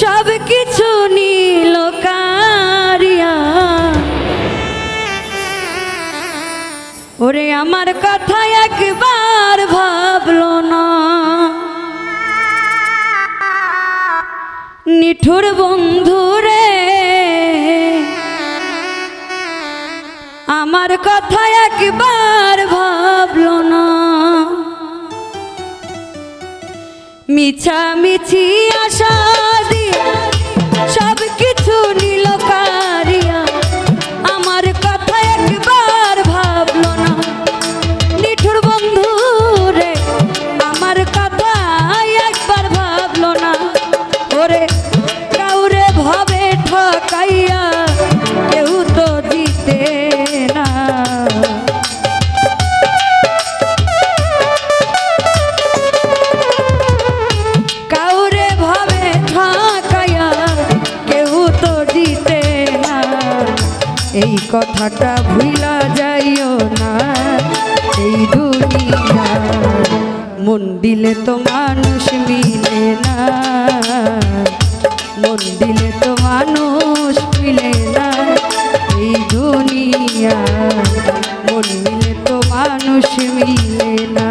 সব কিছু নীল কারিয়া। ওরে, আমার কথা একবার ভাবলো না। নিঠুর বন্ধু রে, আমার কথা একবার ভাবলো না। মিছা মিছি আশা দিয়ে সব কিছু এই কথাটা ভুলা যাইও না। এই দুনিয়া মন দিলে তো মানুষ মিলে না। মন দিলে তো মানুষ মিলে না। এই দুনিয়া মন মিলে তো মানুষ মিলে না।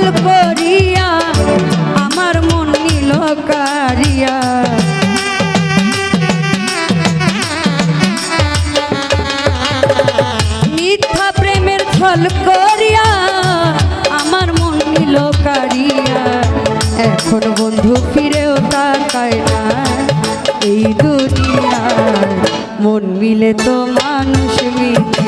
প্রেমের করিয়া, আমার মন নিল কারিয়া। মিথ্যা প্রেমের ছল করিয়া, আমার মন নিল কারিয়া। এখন বন্ধু ফিরেও তাকায় না এই দুনিয়ার মন মিলে তো মানুষ মিলে।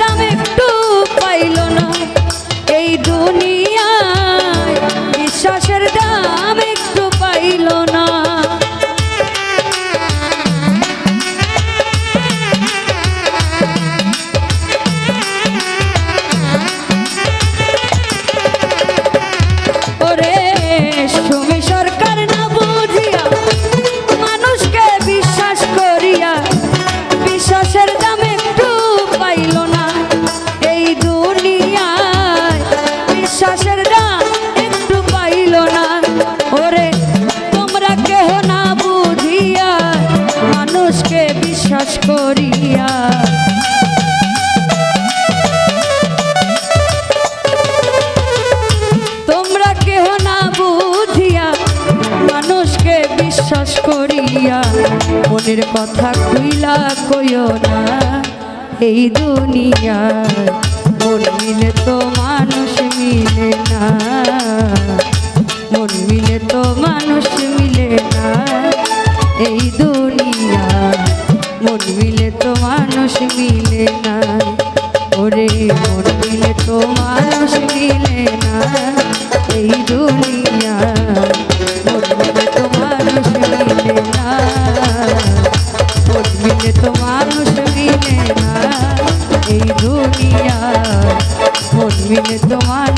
নাম একটু মনের কথা খুইলা কইও না। এই দুনিয়ায় মন মিলে তো মানুষ মিলে না। মন মিলে তো মানুষ মিলে না। এই দুনিয়া মন মিলে তো মানুষ মিলে না। ওরে মন মিলে তো মানুষ মিলে না। এই দুনিয়া মন মিলে